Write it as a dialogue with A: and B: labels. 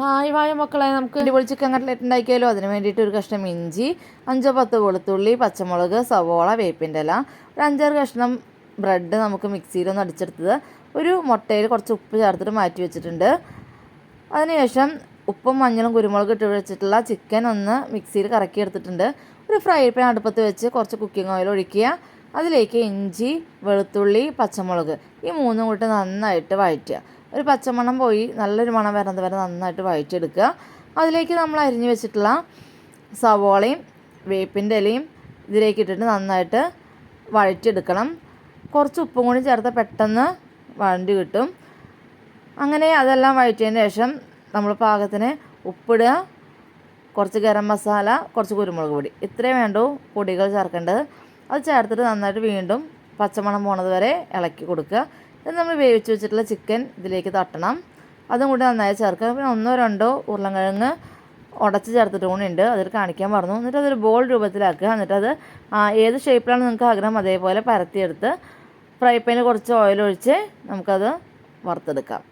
A: Hi വായ മക്കളെ നമുക്ക് അടിപൊളി ചിക്കൻ കട്ട്ലറ്റ് ഉണ്ടാക്കിയാലോ? അതിന് വേണ്ടിയിട്ട് ഒരു കഷ്ണം ഇഞ്ചി അഞ്ചോ പത്ത് വെളുത്തുള്ളി പച്ചമുളക് സവോള വേപ്പിന്റെ ഇല ഒരു അഞ്ചാറ് കഷ്ണം ബ്രെഡ് നമുക്ക് മിക്സിയിലൊന്ന് അടിച്ചെടുത്തത്. ഒരു മുട്ടയിൽ കുറച്ച് ഉപ്പ് ചേർത്തിട്ട് മാറ്റി വെച്ചിട്ടുണ്ട്. അതിനുശേഷം ഉപ്പും മഞ്ഞളും കുരുമുളകും ഇട്ട് വെച്ചിട്ടുള്ള ചിക്കൻ ഒന്ന് മിക്സിയിൽ കറക്കി എടുത്തിട്ടുണ്ട്. ഒരു ഫ്രൈ പാൻ അടുപ്പത്ത് വെച്ച് കുറച്ച് കുക്കിംഗ് ഓയിൽ ഒഴിക്കുക. അതിലേക്ക് ഇഞ്ചി വെളുത്തുള്ളി പച്ചമുളക് ഈ മൂന്നും കൂട്ടി നന്നായിട്ട് വഴറ്റുക. ഒരു പച്ചമണം പോയി നല്ലൊരു മണം വരുന്നത് വരെ നന്നായിട്ട് വഴറ്റിയെടുക്കുക. അതിലേക്ക് നമ്മൾ അരിഞ്ഞു വെച്ചിട്ടുള്ള സവോളയും വേപ്പിന്റെ ഇലയും ഇതിലേക്ക് ഇട്ടിട്ട് നന്നായിട്ട് വഴറ്റിയെടുക്കണം. കുറച്ച് ഉപ്പും കൂടി ചേർത്ത് പെട്ടെന്ന് വഴണ്ടി കിട്ടും. അങ്ങനെ അതെല്ലാം വഴറ്റിയതിന് ശേഷം നമ്മൾ പാകത്തിന് ഉപ്പിടുക കുറച്ച് ഗരം മസാല കുറച്ച് കുരുമുളക് പൊടി. ഇത്രയും വേണ്ടു പൊടികൾ ചേർക്കേണ്ടത്. അത് ചേർത്തിട്ട് നന്നായിട്ട് വീണ്ടും പച്ചമണം പോണത് വരെ ഇളക്കി കൊടുക്കുക. ഇത് നമ്മൾ വേവിച്ച് വെച്ചിട്ടുള്ള ചിക്കൻ ഇതിലേക്ക് തട്ടണം. അതും കൂടി നന്നായി ചേർക്കുക പിന്നെ ഒന്നോ രണ്ടോ ഉരുളൻകിഴങ്ങ് ഉടച്ച് ചേർത്തിട്ട് കൂടി ഉണ്ട്. അതിൽ കാണിക്കാൻ പറഞ്ഞു. എന്നിട്ട് അതൊരു ബോൾ രൂപത്തിലാക്കുക. എന്നിട്ട് അത് ഏത് ഷേപ്പിലാണ് നിങ്ങൾക്ക് ആഗ്രഹം അതേപോലെ പരത്തിയെടുത്ത് ഫ്രൈ പാനിൽ കുറച്ച് ഓയിൽ ഒഴിച്ച് നമുക്കത് വറുത്തെടുക്കാം.